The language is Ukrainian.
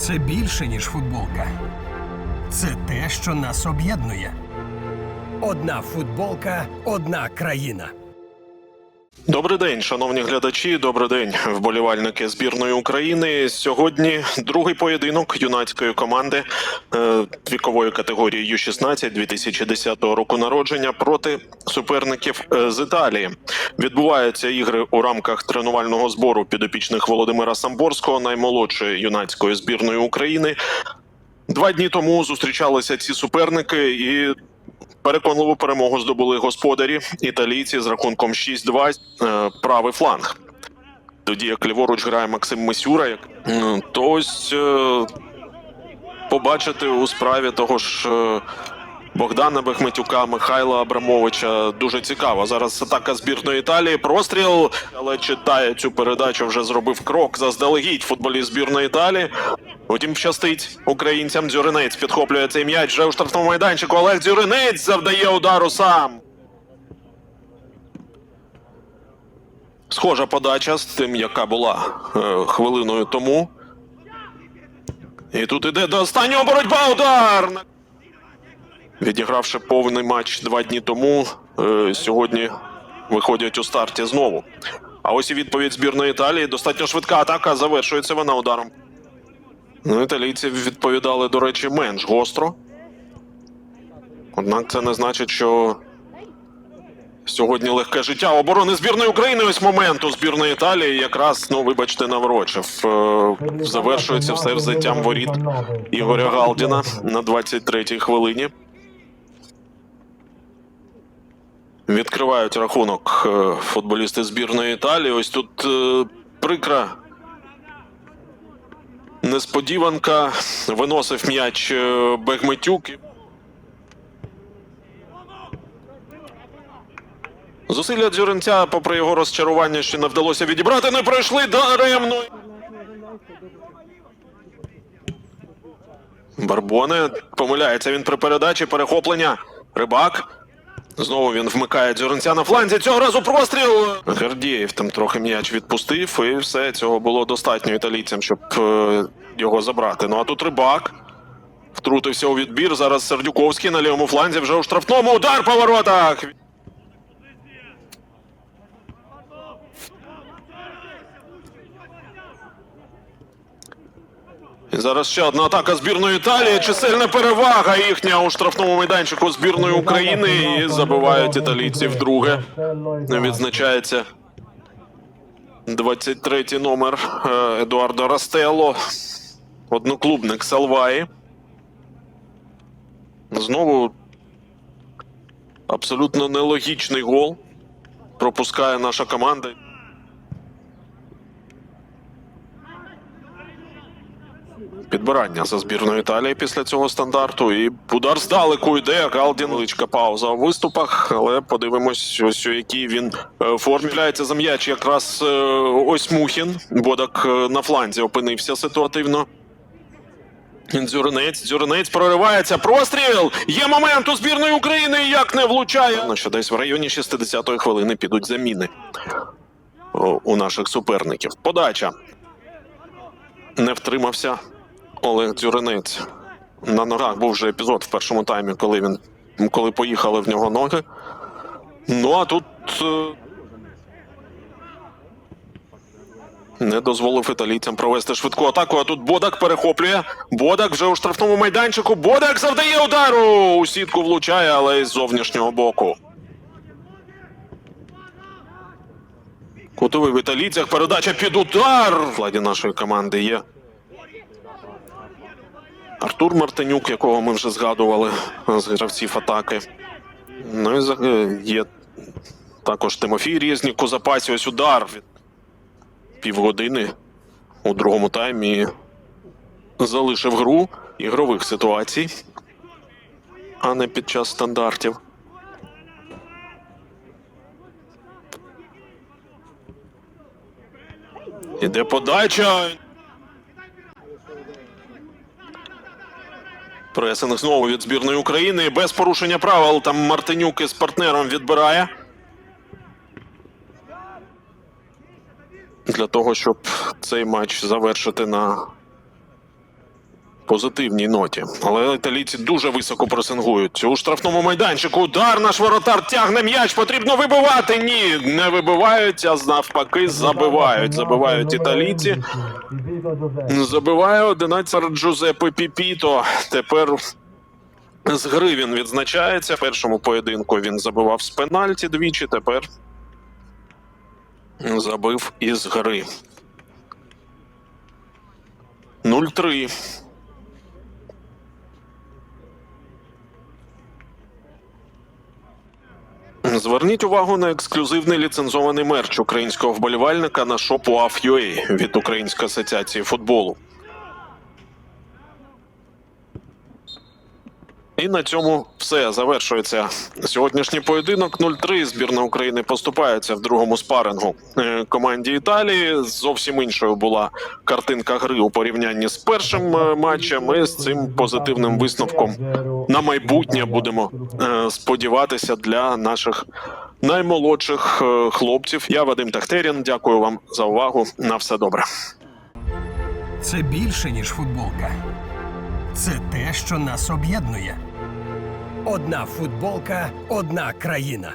це більше, ніж футболка. Це те, що нас об'єднує. Одна футболка, одна країна. Добрий день, шановні глядачі. Добрий день, вболівальники збірної України. Сьогодні другий поєдинок юнацької команди е, вікової категорії Ю-16 2010 року народження проти суперників е, з Італії. Відбуваються ігри у рамках тренувального збору підопічних Володимира Самборського, наймолодшої юнацької збірної України. Два дні тому зустрічалися ці суперники і Переконливу перемогу здобули господарі італійці з рахунком 6-2 е, правий фланг. Тоді як ліворуч грає Максим Мисюра, як то ось е, побачити у справі того ж е, Богдана Бехметюка, Михайла Абрамовича дуже цікаво. Зараз атака збірної Італії. Простріл, але читає цю передачу. Вже зробив крок заздалегідь футболіст збірної Італії. Утім, щастить українцям. Дзюринець підхоплює цей м'яч вже у штрафному майданчику. Олег Дзюринець завдає удару сам. Схожа подача з тим, яка була е, хвилиною тому. І тут іде до останнього боротьба. Удар! Відігравши повний матч два дні тому, е, сьогодні виходять у старті знову. А ось і відповідь збірної Італії. Достатньо швидка атака. Завершується вона ударом. Ну, італійці відповідали, до речі, менш гостро. Однак це не значить, що сьогодні легке життя оборони збірної України. Ось момент у збірної Італії якраз, ну, вибачте, наврочив. Е, Завершується все взяттям воріт Ігоря Галдіна на 23-й хвилині. Відкривають рахунок е, футболісти збірної Італії. Ось тут е, прикра несподіванка. Виносив м'яч е, Бегметюк. Зусилля дзюринця, попри його розчарування, ще не вдалося відібрати. Не пройшли даремно. Барбоне помиляється він при передачі. Перехоплення. Рибак. Знову він вмикає дзюринця на фланзі. Цього разу простріл. Гордієв там трохи м'яч відпустив, і все цього було достатньо італійцям, щоб е, його забрати. Ну а тут рибак. Втрутився у відбір. Зараз Сердюковський на лівому фланзі вже у штрафному. Удар по воротах. І зараз ще одна атака збірної Італії. Чисельна перевага їхня у штрафному майданчику збірної України. І забивають італійці вдруге. Відзначається 23-й номер е, Едуардо Растелло. Одноклубник Салваї. Знову абсолютно нелогічний гол. Пропускає наша команда. Підбирання за збірною Італії після цього стандарту. І удар здалеку йде. Галдін величка пауза у виступах. Але подивимось, ось у якій він е, формі за м'яч. Якраз е, ось Мухін. Бодак е, на фланзі опинився ситуативно. Дзюринець, Дзюринець проривається. Простріл! Є момент у збірної України. Як не влучає. Ну, що десь в районі 60-ї хвилини підуть заміни у наших суперників. Подача. Не втримався Олег Дзюринець. На ногах був вже епізод в першому таймі, коли він коли поїхали в нього ноги. Ну а тут е, не дозволив італійцям провести швидку атаку. А тут Бодак перехоплює. Бодак вже у штрафному майданчику. Бодак завдає удару. У сітку влучає, але із зовнішнього боку. Кутовий в італійцях. Передача під удар. В владі нашої команди є. Артур Мартинюк, якого ми вже згадували з гравців атаки. Ну і е, є також Тимофій Різнік у запасі. Ось удар від півгодини у другому таймі залишив гру ігрових ситуацій, а не під час стандартів. Іде подача. Пресинг знову від збірної України. Без порушення правил. Там Мартинюк із партнером відбирає. Для того, щоб цей матч завершити на позитивній ноті. Але італійці дуже високо пресингують. У штрафному майданчику удар наш воротар тягне м'яч. Потрібно вибивати. Ні, не вибивають, а навпаки забивають. Забивають італійці. Забиває 11 Джузеппе Піпіто. Тепер з гри він відзначається. В першому поєдинку він забивав з пенальті двічі. Тепер забив із гри. 0-3. Зверніть увагу на ексклюзивний ліцензований мерч українського вболівальника на шопу AF.UA від Української асоціації футболу. І на цьому все завершується сьогоднішній поєдинок. 0-3. Збірна України поступається в другому спарингу е, команді Італії. Зовсім іншою була картинка гри у порівнянні з першим е, матчем. І з цим позитивним висновком на майбутнє будемо е, сподіватися для наших наймолодших хлопців. Я Вадим Тахтерін. Дякую вам за увагу. На все добре. Це більше, ніж футболка. Це те, що нас об'єднує. Одна футболка, одна країна.